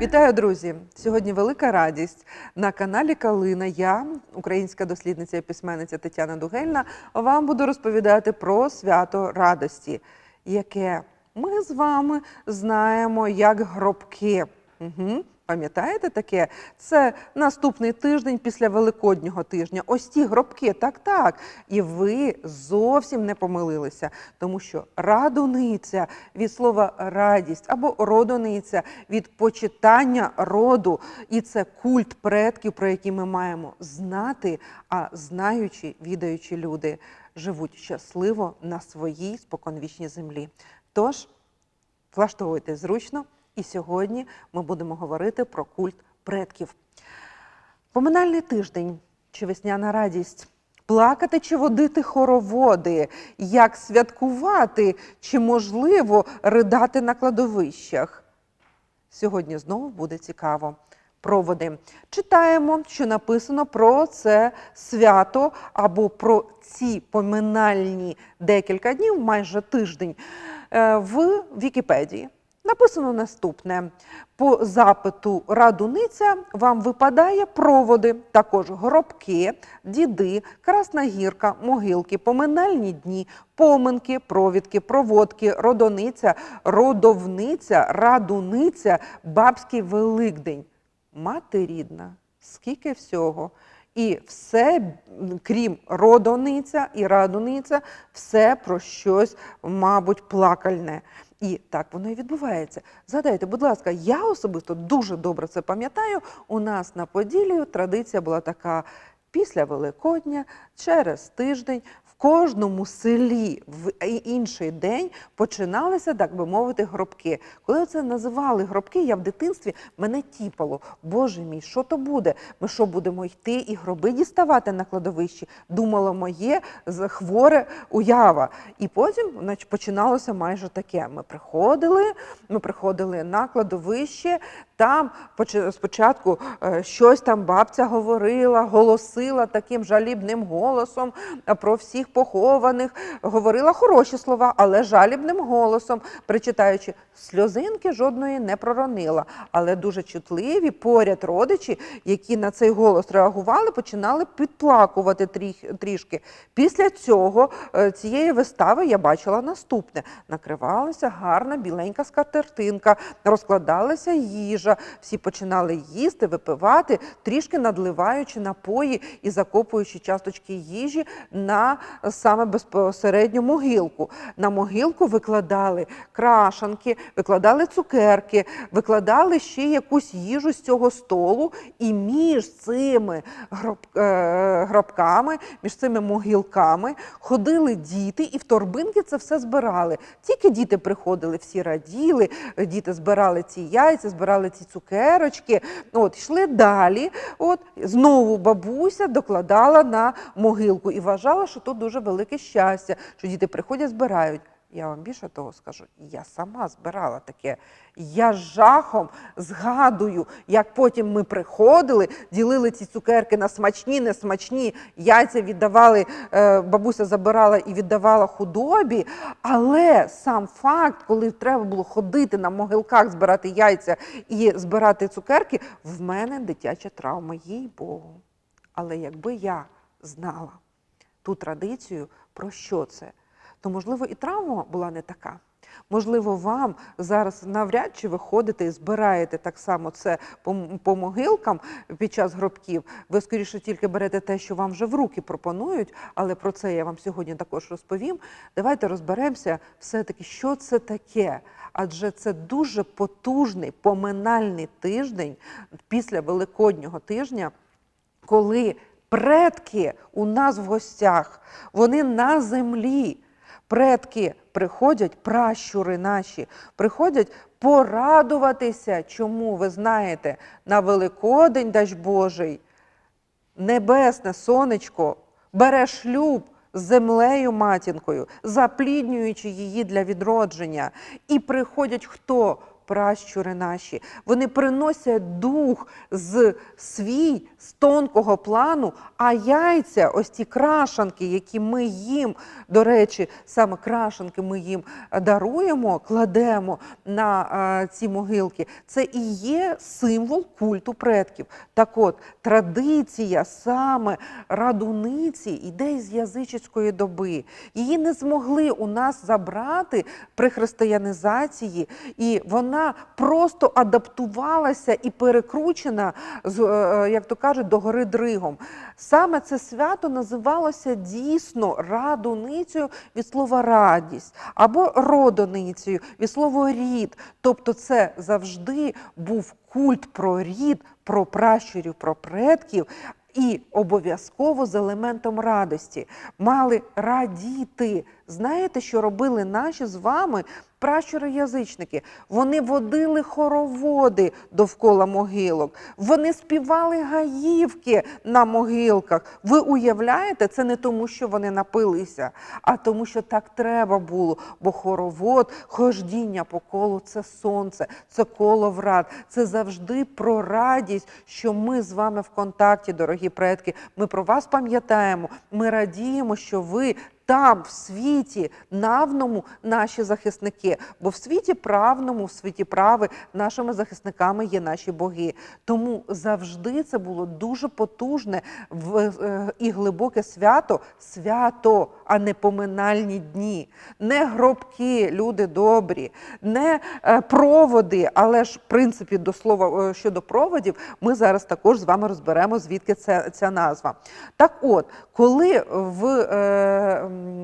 Вітаю, друзі! Сьогодні велика радість на каналі Калина. Я, українська дослідниця і письменниця Тетяна Дугельна, вам буду розповідати про свято радості, яке ми з вами знаємо як гробки. Пам'ятаєте таке? Це наступний тиждень після Великоднього тижня. Ось ті гробки, так, так. І ви зовсім не помилилися, тому що радуниця від слова радість або родониця від почитання роду. І це культ предків, про які ми маємо знати, а знаючи, відаючи люди живуть щасливо на своїй споконвічній землі. Тож влаштовуйте зручно. І сьогодні ми будемо говорити про культ предків. Поминальний тиждень чи весняна радість. Плакати чи водити хороводи, як святкувати, чи можливо ридати на кладовищах. Сьогодні знову буде цікаво. Проводи. Читаємо, що написано про це свято або про ці поминальні декілька днів, майже тиждень, е, в Вікіпедії. Написано наступне: по запиту радуниця вам випадає проводи, також гробки, діди, красна гірка, могилки, поминальні дні, поминки, провідки, проводки, родониця, родовниця, радуниця, бабський великдень. Мати рідна, скільки всього. І все, крім родониця і радуниця, все про щось, мабуть, плакальне. І так воно і відбувається. Згадайте, будь ласка, я особисто дуже добре це пам'ятаю. У нас на Поділі традиція була така після Великодня, через тиждень. Кожному селі в інший день починалися, так би мовити, гробки. Коли це називали гробки, я в дитинстві мене тіпало. Боже мій, що то буде? Ми що будемо йти і гроби діставати на кладовищі? Думало моє хворе уява. І потім значить, починалося майже таке. Ми приходили, ми приходили на кладовище. Там спочатку е, щось там бабця говорила, голосила таким жалібним голосом про всіх похованих, говорила хороші слова, але жалібним голосом, причитаючи, сльозинки жодної не проронила. Але дуже чутливі поряд родичі, які на цей голос реагували, починали підплакувати трішки. Після цього е, цієї вистави я бачила наступне: накривалася гарна біленька скатертинка, розкладалася їжа всі починали їсти, випивати, трішки надливаючи напої і закопуючи часточки їжі на саме безпосередню могилку. На могилку викладали крашанки, викладали цукерки, викладали ще якусь їжу з цього столу, і між цими е, гробками, між цими могилками ходили діти і в торбинки це все збирали. Тільки діти приходили, всі раділи, діти збирали ці яйця, збирали ці цукерочки. От, йшли далі. От, Знову бабуся докладала на могилку і вважала, що то дуже велике щастя, що діти приходять, збирають. Я вам більше того скажу, я сама збирала таке. Я з жахом згадую, як потім ми приходили, ділили ці цукерки на смачні, несмачні, яйця віддавали, е, бабуся забирала і віддавала худобі. Але сам факт, коли треба було ходити на могилках, збирати яйця і збирати цукерки, в мене дитяча травма, їй Богу. Але якби я знала ту традицію, про що це? То, можливо, і травма була не така. Можливо, вам зараз навряд чи ви ходите і збираєте так само це по могилкам під час гробків. Ви скоріше тільки берете те, що вам вже в руки пропонують, але про це я вам сьогодні також розповім. Давайте розберемося все-таки, що це таке. Адже це дуже потужний поминальний тиждень після Великоднього тижня, коли предки у нас в гостях, вони на землі. Предки приходять, пращури наші, приходять порадуватися, чому ви знаєте, на Великодень, дач Божий, небесне сонечко бере шлюб з землею матінкою, запліднюючи її для відродження. І приходять хто? Пращури наші, вони приносять дух з свій з тонкого плану, а яйця, ось ті крашанки, які ми їм, до речі, саме крашанки ми їм е, даруємо, кладемо на е, ці могилки, це і є символ культу предків. Так от, традиція саме радуниці йде із язичницької доби. Її не змогли у нас забрати при християнізації, і вона просто адаптувалася і перекручена, е, як то кажуть, до гори дригом. Саме це свято називалося дійсно радуницею від слова радість або родоницею від слова рід. Тобто, це завжди був культ про рід, про пращурів, про предків. І обов'язково з елементом радості мали радіти. Знаєте, що робили наші з вами пращури-язичники? Вони водили хороводи довкола могилок, вони співали гаївки на могилках. Ви уявляєте, це не тому, що вони напилися, а тому, що так треба було. Бо хоровод, хождіння по колу це сонце, це коло врат. Це завжди про радість, що ми з вами в контакті, дорогі предки. Ми про вас пам'ятаємо. Ми радіємо, що ви там, в світі навному, наші захисники. Бо в світі правному, в світі прави, нашими захисниками є наші боги. Тому завжди це було дуже потужне е, і глибоке свято, свято, а не поминальні дні, не гробки, люди добрі, не е, проводи, але ж в принципі до слова е, щодо проводів, ми зараз також з вами розберемо, звідки це, ця назва. Так от, коли в е,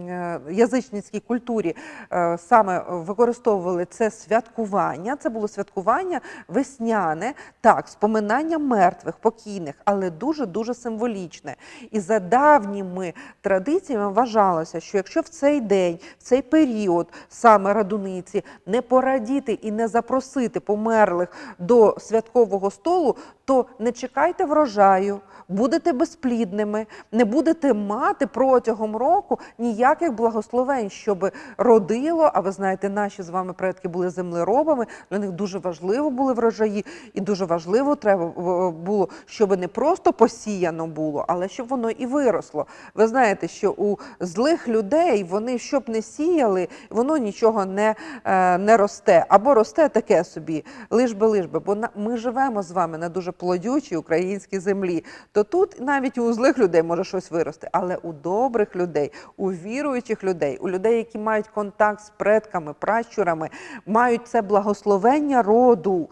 е, язичницькій культурі е, саме використовували це святкування, це було святкування весняне, так, споминання мертвих, покійних, але дуже-дуже символічне. І за давніми традиціями вважалося, що якщо в цей день, в цей період саме радуниці не порадіти і не запросити померлих до святкового столу, то не чекайте врожаю, будете безплідними, не будете мати протягом року ніяких благословень, щоб родило. А ви знаєте, наші з вами предки були землеробами. Для них дуже важливо були врожаї, і дуже важливо треба було, щоб не просто посіяно було, але щоб воно і виросло. Ви знаєте, що у злих людей вони щоб не сіяли, воно нічого не, е, не росте. Або росте таке собі, лиш би лиш би. Бо ми живемо з вами на дуже плодючій українській землі. То тут навіть у злих людей може щось вирости, але у добрих людей, у віруючих людей, у людей, які мають контакт з предками, пращурами, мають це благословення роду.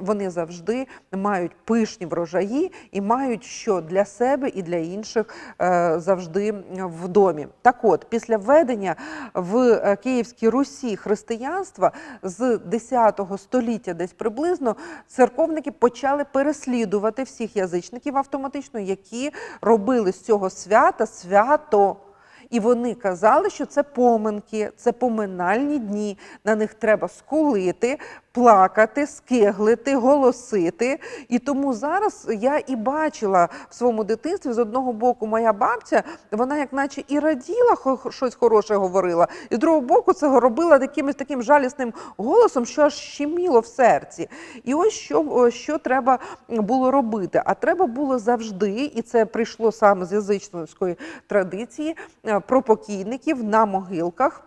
Вони завжди мають пишні врожаї і мають що для себе і для інших е, завжди в домі. Так от, після введення в е, Київській Русі християнства з 10 століття, десь приблизно, церковники почали переслідувати всіх язичників автоматично, які робили з цього свята свято. І вони казали, що це поминки, це поминальні дні. На них треба скулити, плакати, скиглити, голосити. І тому зараз я і бачила в своєму дитинстві з одного боку, моя бабця, вона як наче і раділа, щось хороше говорила, і з другого боку це робила якимось таким жалісним голосом, що аж щеміло в серці. І ось що, що треба було робити. А треба було завжди, і це прийшло саме з язичницької традиції, е, про покійників на могилках.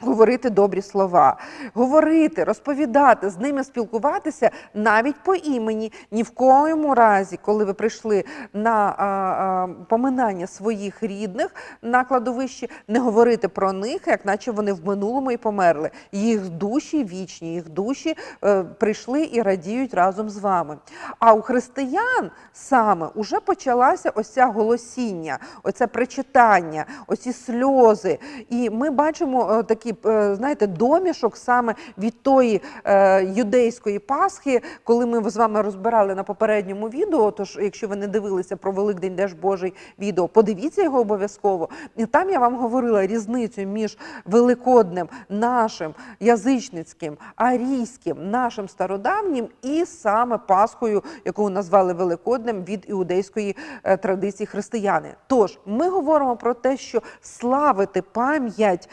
Говорити добрі слова, говорити, розповідати, з ними спілкуватися навіть по імені. Ні в коєму разі, коли ви прийшли на а, а, поминання своїх рідних на кладовищі, не говорити про них, як наче вони в минулому і померли. Їх душі вічні, їх душі е, прийшли і радіють разом з вами. А у християн саме уже почалася ось ця голосіння, оце причитання, оці сльози. І ми бачимо е, такий, е, знаєте, домішок саме від тої е, юдейської Пасхи, коли ми з вами розбирали на попередньому відео. Тож, якщо ви не дивилися про Великдень Деж Божий відео, подивіться його обов'язково. І там я вам говорила різницю між великодним нашим язичницьким, арійським, нашим стародавнім і саме Пасхою, яку назвали Великоднем від іудейської е, традиції християни. Тож ми говоримо про те, що славити пам'ять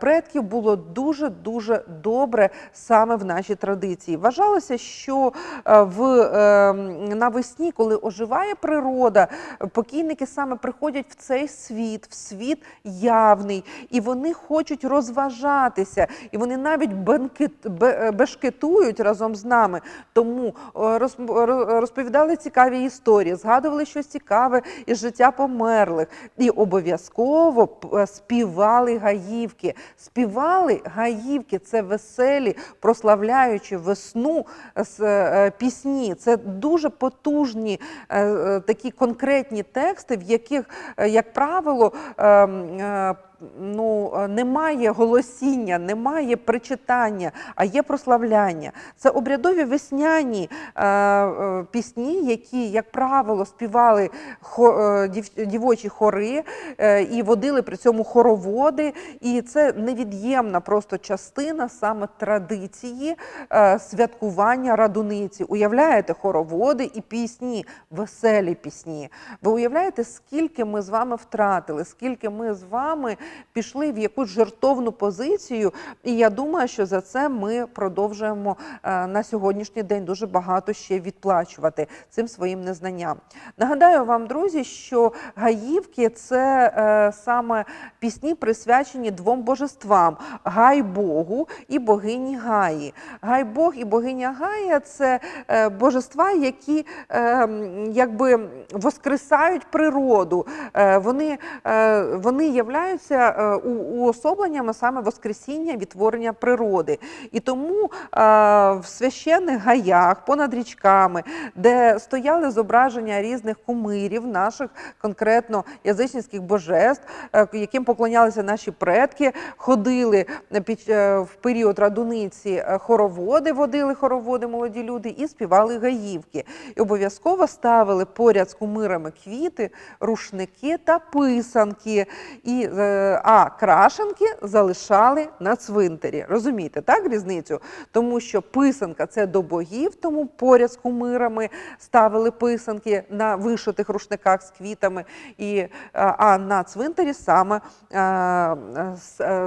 предків предків було дуже дуже добре саме в нашій традиції. Вважалося, що е, в е, навесні, коли оживає природа, покійники саме приходять в цей світ, в світ явний, і вони хочуть розважатися, і вони навіть бенкет, е, бешкетують разом з нами. Тому е, роз- ро- розповідали цікаві історії, згадували щось цікаве із життя померлих, і обов'язково співали гаївки. Співали гаївки це веселі, прославляючи весну з е, пісні. Це дуже потужні е, е, такі конкретні тексти, в яких, е, як правило, е, м, е, Ну, е, немає голосіння, немає причитання, а є прославляння. Це обрядові весняні е, е, пісні, які, як правило, співали дівочі хори і водили при цьому хороводи. І це невід'ємна просто частина саме традиції святкування радуниці. Уявляєте, хороводи і пісні, веселі пісні. Ви уявляєте, скільки ми з вами втратили, скільки ми з вами пішли в якусь жертовну позицію. І я думаю, що за це ми продовжуємо е, на сьогоднішній день дуже багато ще відплачувати цим своїм незнанням. Нагадаю вам, друзі, що гаївки це е, саме пісні, присвячені двом божествам Гай Богу і богині Гаї. Гай Бог і богиня Гая це е, божества, які якби воскресають природу. Вони, вони являються е, уособленнями саме воскресіння відтворення природи. І тому е, в священних гаях понад річками, де стояли зображення різних кумирів, наших конкретно язичницьких божеств, е, яким поклонялися наші предки, ходили в період радуниці хороводи, водили хороводи молоді люди і співали гаївки. І обов'язково ставили поряд з кумирами квіти, рушники та писанки. І, а крашенки залишали на цвинтарі. Розумієте, так різницю? Тому що писанка це до богів, тому поряд з кумирами ставили писанки на вишитих рушниках з квітами. І, а на цвинтарі саме, е,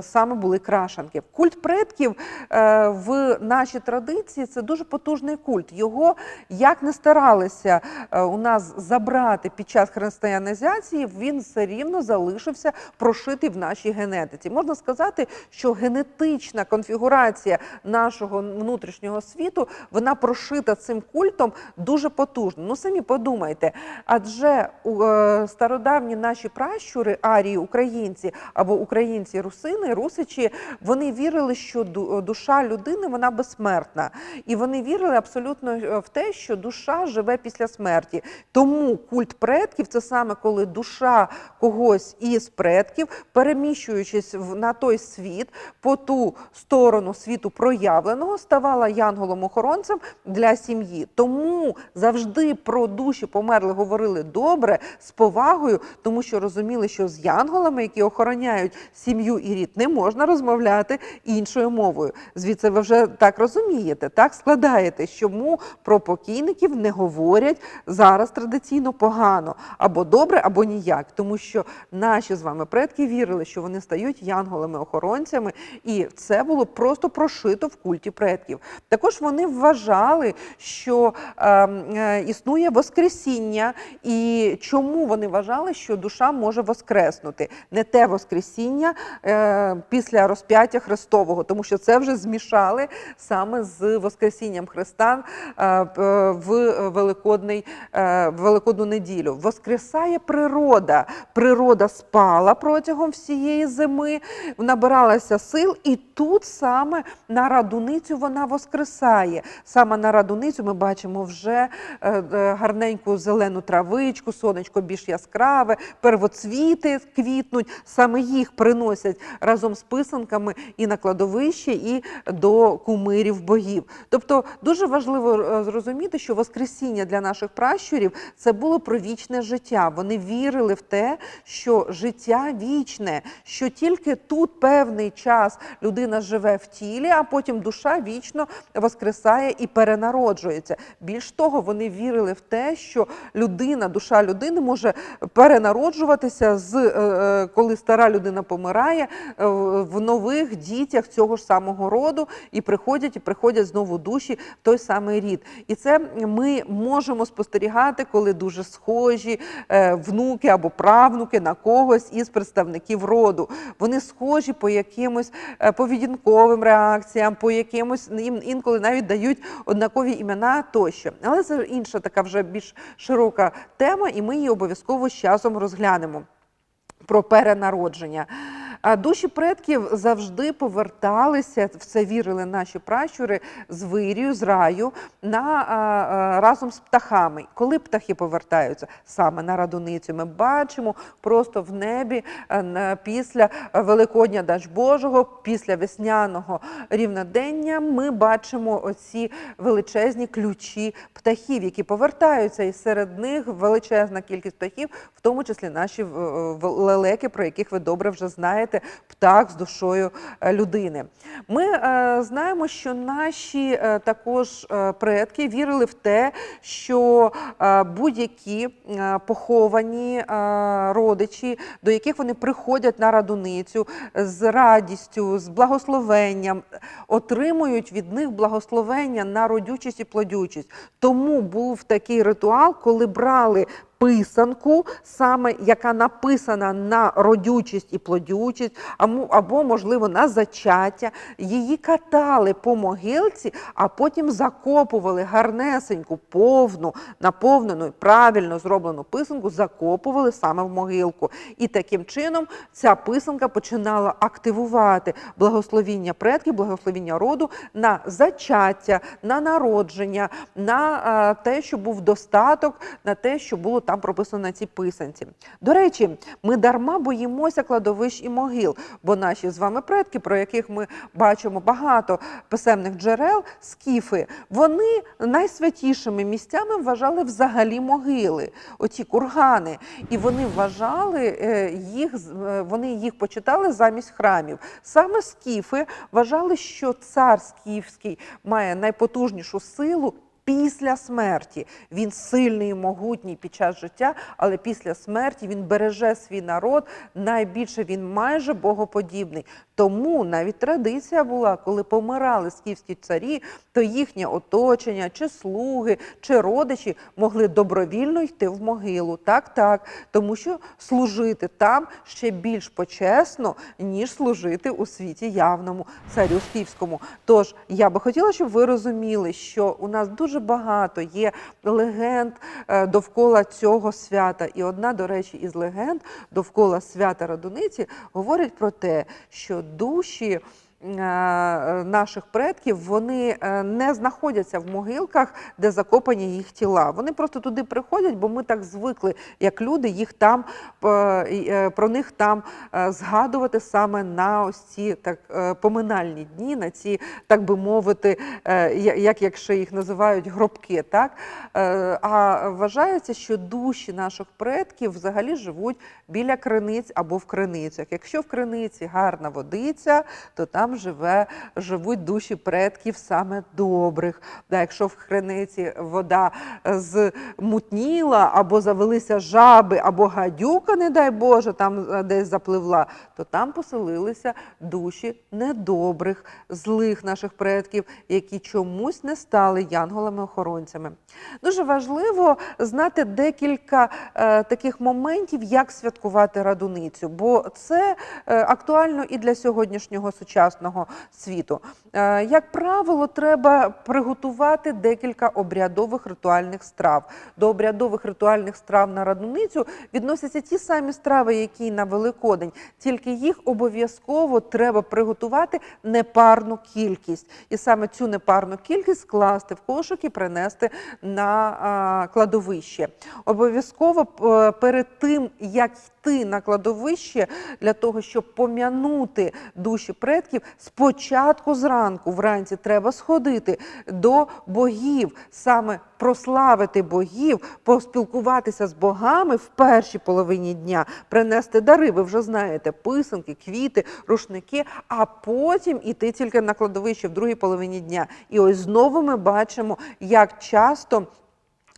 саме були крашенки. Культ предків е, в нашій традиції це дуже потужний культ. Його як не старалися е, у нас забрати під час християнізації, він все рівно залишився прошитий в нашій генетиці. Можна сказати, що генетична конфігурація нашого внутрішнього світу вона прошита цим культом дуже потужно. Ну самі подумайте, адже е, стародавні наші пращури, арії, українці або українці русини, русичі, вони вірили, що душа людини вона безсмертна, і вони вірили абсолютно е, в те, що душа живе після смерті. Тому культ предків це саме коли душа когось із предків, переміщуючись на той світ, по ту сторону світу проявленого, ставала янголом-охоронцем для сім'ї. Тому завжди про душі померлих говорили добре, з повагою, тому що розуміли, що з янголами, які охороняють сім'ю і рід, не можна розмовляти іншою мовою. Звідси ви вже так розумієте, так складаєте, чому про покійників не говорять зараз традиційно погано або добре, або ніяк, тому що наші з вами предки вірили, що вони стають янголами-охоронцями, і це було просто прошито в культі предків. Також вони вважали, що е, е, існує воскресіння, і чому вони вважали, що душа може воскреснути не те воскресіння е, після розп'яття Христового, тому що це вже змішали саме з Воскресінням Христа е, в Великодний, е, Великодну неділю. Воскресає природа. Природа спала протягом всієї зими, набиралася сил, і тут саме на радуницю вона воскресає. Саме на радуницю ми бачимо вже е, е, гарненьку зелену травичку, сонечко більш яскраве, первоцвіти квітнуть, саме їх приносять разом з писанками і на кладовище, і до кумирів богів. Тобто дуже важливо е, зрозуміти, що Воскресіння для наших пращурів це було про вічне життя. Вони вірили в те, що життя вічне. Одне: що тільки тут певний час людина живе в тілі, а потім душа вічно воскресає і перенароджується. Більш того, вони вірили в те, що людина, душа людини може перенароджуватися з е, е, коли стара людина помирає е, в нових дітях цього ж самого роду, і приходять і приходять знову душі в той самий рід. І це ми можемо спостерігати, коли дуже схожі внуки або правнуки на когось із представників роду. Вони схожі по якимось е, поведінковим реакціям, по якимось їм інколи навіть дають однакові імена тощо. Але це інша така вже більш широка тема, і ми її обов'язково з часом розглянемо про перенародження. А Душі предків завжди поверталися, в це вірили наші пращури з вирію, з раю на, разом з птахами. Коли птахи повертаються саме на радуницю, ми бачимо просто в небі а, після Великодня Дач Божого, після весняного рівнодення, ми бачимо оці величезні ключі птахів, які повертаються, і серед них величезна кількість птахів, в тому числі наші е, лелеки, про яких ви добре вже знаєте, птах з душою е, людини. Ми е, знаємо, що наші е, також предки вірили в те, що будь-які поховані родичі, до яких вони приходять на радуницю з радістю, з благословенням, отримують від них благословення на родючість і плодючість. Тому був такий ритуал, коли брали писанку, саме яка написана на родючість і плодючість, або, можливо на зачаття. Її катали по могилці, а потім закопували гарнесеньку, повну, наповнену, правильно зроблену писанку, закопували саме в могилку. І таким чином ця писанка починала активувати благословіння предків, благословіння роду на зачаття, на народження, на е, те, що був достаток, на те, що було там прописано на цій писанці. До речі, ми дарма боїмося кладовищ і могил, бо наші з вами предки, про яких ми бачимо багато писемних джерел, скіфи, вони найсвятішими місцями вважали взагалі могили, оці кургани. І вони вважали е, їх, е, вони їх почитали замість храмів. Саме скіфи вважали, що цар скіфський має найпотужнішу силу. Після смерті він сильний і могутній під час життя, але після смерті він береже свій народ. Найбільше він майже богоподібний. Тому навіть традиція була, коли помирали скіфські царі, то їхнє оточення, чи слуги, чи родичі могли добровільно йти в могилу. Так, так, тому що служити там ще більш почесно, ніж служити у світі явному царю скіфському. Тож я би хотіла, щоб ви розуміли, що у нас дуже багато є легенд е, довкола цього свята. І одна, до речі, із легенд довкола свята Радуниці говорить про те, що душі. Е, Наших предків вони е, не знаходяться в могилках, де закопані їх тіла. Вони просто туди приходять, бо ми так звикли, як люди, їх там е, про них там згадувати саме на ось ці так поминальні дні, на ці, так би мовити, як якщо їх називають гробки. Так? А вважається, що душі наших предків взагалі живуть біля криниць або в криницях. Якщо в криниці гарна водиця, то там живе, живуть душі предків саме добрих. Да, якщо в криниці вода е, змутніла, або завелися жаби, або гадюка, не дай Боже, там е, десь запливла, то там поселилися душі недобрих, злих наших предків, які чомусь не стали янголами-охоронцями. Дуже важливо знати декілька е, таких моментів, як святкувати радуницю, бо це е, актуально і для сьогоднішнього сучасного світу. Е, як правило, треба приготувати декілька обрядових ритуальних страв. До обрядових ритуальних страв на радуницю відносяться ті самі страви, які й на Великодень, тільки їх обов'язково треба приготувати непарну кількість. І саме цю непарну кількість скласти в кошик і принести на кладовище. Обов'язково перед тим, як йти на кладовище, для того, щоб пом'янути душі предків, Спочатку зранку, вранці, треба сходити до богів, саме прославити богів, поспілкуватися з богами в першій половині дня, принести дари. Ви вже знаєте, писанки, квіти, рушники, а потім іти тільки на кладовище в другій половині дня. І ось знову ми бачимо, як часто.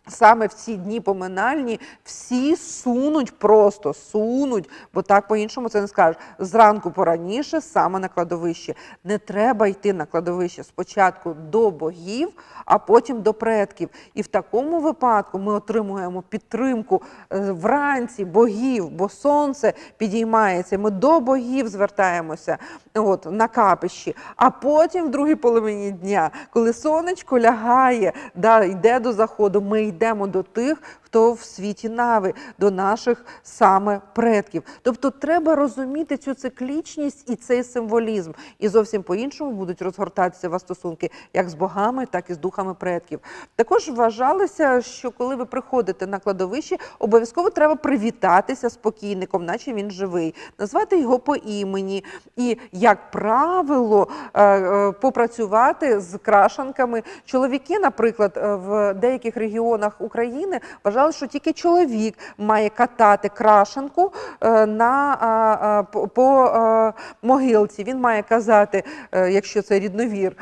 Саме в ці дні поминальні всі сунуть, просто сунуть, бо так по-іншому це не скажеш. Зранку пораніше, саме на кладовище. Не треба йти на кладовище спочатку до богів, а потім до предків. І в такому випадку ми отримуємо підтримку е, вранці богів, бо сонце підіймається. Ми до богів звертаємося от, на капищі. А потім, в другій половині дня, коли сонечко лягає, да, йде до заходу, ми йдемо до тих, хто в світі нави, до наших саме предків. Тобто треба розуміти цю циклічність і цей символізм. І зовсім по-іншому будуть розгортатися вас стосунки як з богами, так і з духами предків. Також вважалося, що коли ви приходите на кладовище, обов'язково треба привітатися з покійником, наче він живий, назвати його по імені. І, як правило, е, е, попрацювати з крашанками. Чоловіки, наприклад, е, в деяких регіонах України вважали, що тільки чоловік має катати крашенку е, на, по, е, могилці. Він має казати, е, якщо це рідновір,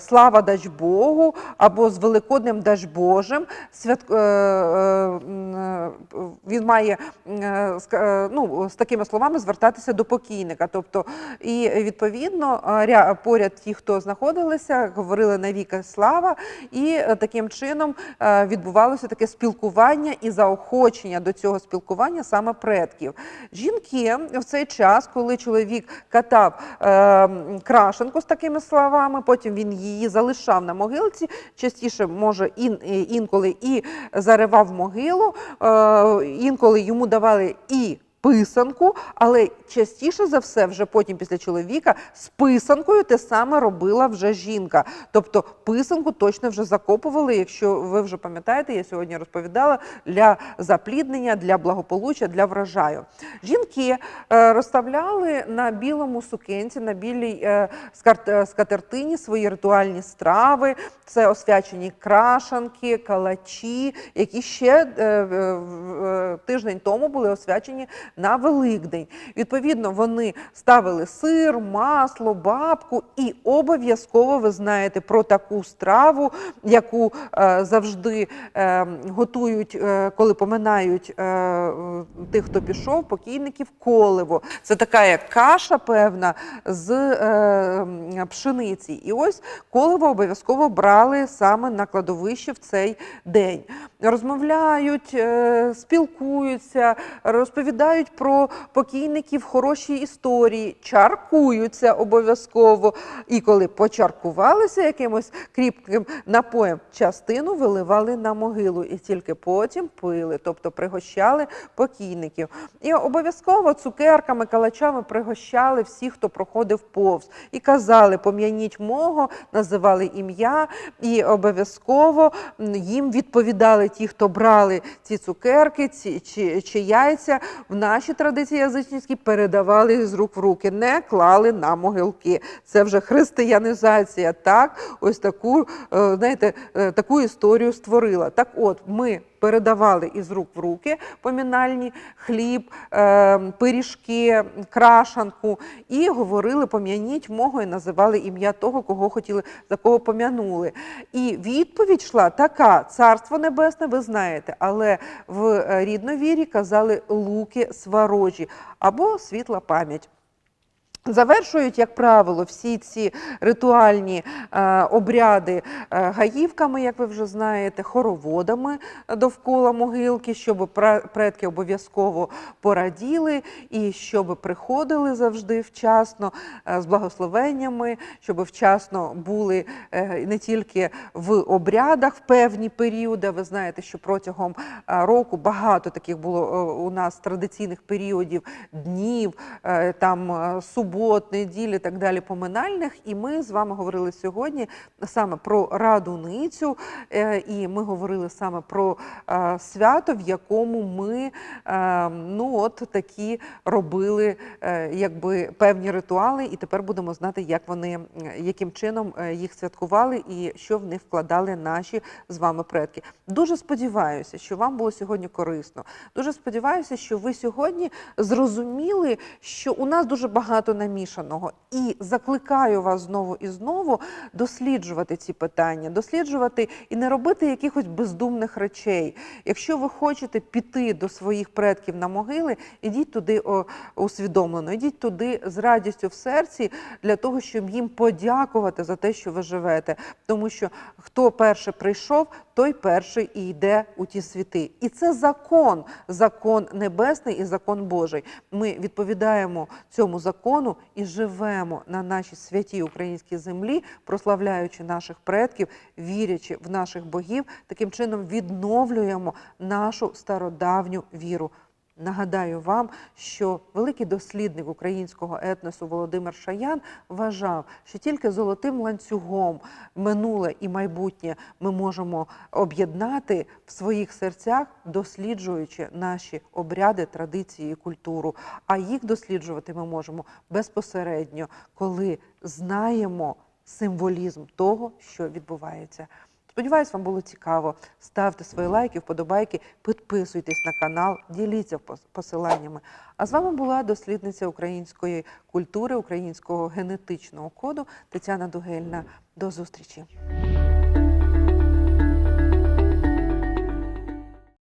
слава дач Богу, або з Великоднем дач Божим. Він має ну, з такими словами звертатися до покійника. Тобто, і відповідно ря- поряд ті, хто знаходилися, говорили навіки слава, і таким чином відбувалося таке спілкування і заохочення до цього спілкування саме предків. Жінки в цей час, коли чоловік катав е, крашенку з такими словами, потім він її залишав на могилці, частіше може ін, е, інколи і заривав могилу, е, інколи йому давали і писанку, але частіше за все, вже потім після чоловіка з писанкою те саме робила вже жінка. Тобто писанку точно вже закопували, якщо ви вже пам'ятаєте, я сьогодні розповідала для запліднення, для благополуччя, для врожаю. Жінки е, розставляли на білому сукенці, на білій е, е, скатертині свої ритуальні страви. Це освячені крашанки, калачі, які ще тиждень тому були освячені на Великдень. Відповідно, вони ставили сир, масло, бабку і обов'язково ви знаєте про таку страву, яку е, завжди е, готують, е, коли поминають е, тих, хто пішов, покійників коливо. Це така як каша певна з е, пшениці. І ось коливо обов'язково брали саме на кладовище в цей день. Розмовляють, е, спілкуються, розповідають про покійників хороші історії, чаркуються обов'язково. І коли почаркувалися якимось кріпким напоєм, частину виливали на могилу і тільки потім пили, тобто пригощали покійників. І обов'язково цукерками, калачами пригощали всіх, хто проходив повз. І казали, пом'яніть мого, називали ім'я, і обов'язково їм відповідали ті, хто брали ці цукерки ці, чи, чи яйця. В нашій традиції язичницькі передавали з рук в руки, не клали на могилки. Це вже християнізація. Так, ось таку, е, знаєте, е, таку історію створила. Так от, ми передавали із рук в руки помінальні хліб, е, пиріжки, крашанку і говорили пом'яніть мого і називали ім'я того, кого хотіли, за кого пом'янули. І відповідь йшла така: Царство Небесне, ви знаєте, але в е, рідновірі казали луки сварожі або світла пам'ять. Завершують, як правило, всі ці ритуальні е, обряди е, гаївками, як ви вже знаєте, хороводами довкола могилки, щоб предки обов'язково пораділи і щоб приходили завжди вчасно е, з благословеннями, щоб вчасно були е, не тільки в обрядах в певні періоди. Ви знаєте, що протягом е, року багато таких було е, у нас традиційних періодів, днів, е, там е, субот, неділь і так далі поминальних. І ми з вами говорили сьогодні саме про радуницю, е, і ми говорили саме про е, свято, в якому ми е, ну от такі робили якби певні ритуали, і тепер будемо знати, як вони яким чином їх святкували і що в них вкладали наші з вами предки. Дуже сподіваюся, що вам було сьогодні корисно. Дуже сподіваюся, що ви сьогодні зрозуміли, що у нас дуже багато намішаного, і закликаю вас знову і знову досліджувати ці питання, досліджувати і не робити якихось бездумних речей. Якщо ви хочете піти до своїх предків на могили, ідіть туди усвідомлено, ідіть туди з радістю в серці для того, щоб їм подякувати за те, що ви живете. Тому що хто перше прийшов, той перший і йде у ті світи. І це закон, закон небесний і закон Божий. Ми відповідаємо цьому закону і живемо на нашій святій українській землі, прославляючи наших предків, вірячи в наших богів, таким чином відновлюємо нашу стародавню віру. Нагадаю вам, що великий дослідник українського етносу Володимир Шаян вважав, що тільки золотим ланцюгом минуле і майбутнє ми можемо об'єднати в своїх серцях, досліджуючи наші обряди, традиції і культуру. А їх досліджувати ми можемо безпосередньо, коли знаємо символізм того, що відбувається. Сподіваюсь, вам було цікаво. Ставте свої лайки, вподобайки, підписуйтесь на канал, діліться посиланнями. А з вами була дослідниця української культури, українського генетичного коду Тетяна Дугельна. До зустрічі!